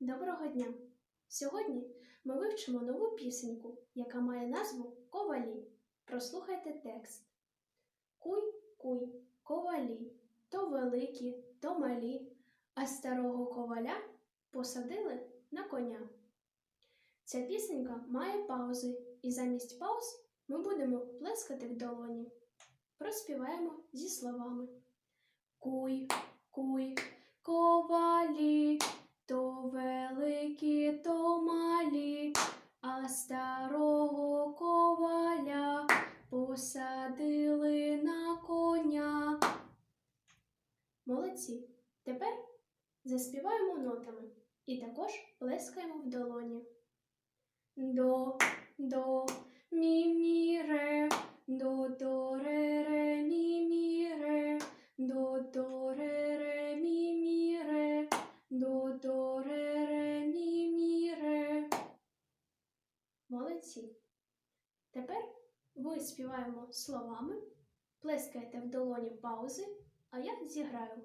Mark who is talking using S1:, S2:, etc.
S1: Доброго дня! Сьогодні ми вивчимо нову пісеньку, яка має назву Ковалі. Прослухайте текст. Куй, куй, ковалі, то великі, то малі, а старого коваля посадили на коня. Ця пісенька має паузи, і замість пауз ми будемо плескати в долоні. Проспіваємо зі словами. Куй, куй, посадили на коня. Молодці. Тепер заспіваємо нотами і також плескаємо в долоні. До, до, мі, мі, ре, до, до, ре, ре, мі, мі, ре, до, до, ре, ре, мі, мі, ре, до, до, ре, ре, мі, мі, ре. Молодці. Тепер ви співаємо словами, плескаєте в долоні паузи, а я зіграю.